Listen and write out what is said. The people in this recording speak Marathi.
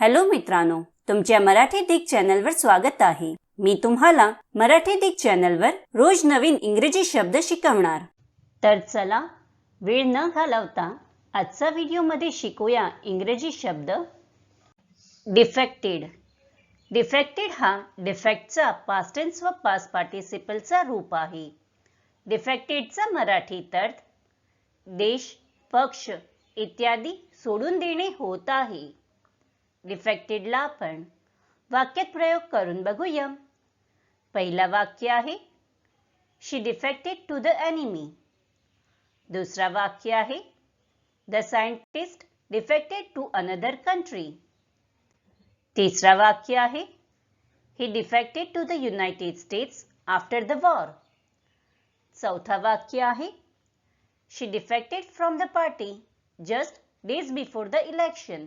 हॅलो मित्रांनो तुमच्या मराठी दिग चॅनलवर स्वागत आहे. मी तुम्हाला मराठी दिग चॅनलवर रोज नवीन इंग्रजी शब्द शिकवणार. तर चला वेळ न घालवता आजचा व्हिडिओमध्ये शिकूया इंग्रजी शब्द. डिफेक्टेड डिफेक्टेड हा डिफेक्टचा पास्टेन्स व पास पार्टिसिपलचा रूप आहे. डिफेक्टेडचा मराठीत अर्थ देश पक्ष इत्यादी सोडून देणे होत आहे. डिफेक्टेडला आपण वाक्यात प्रयोग करून बघूया. पहिला वाक्य आहे she defected to the enemy दुसरा वाक्य आहे the scientist defected to another country तिसरा वाक्य आहे he defected to the United States after the war चौथा वाक्य आहे she defected from the party just days before the election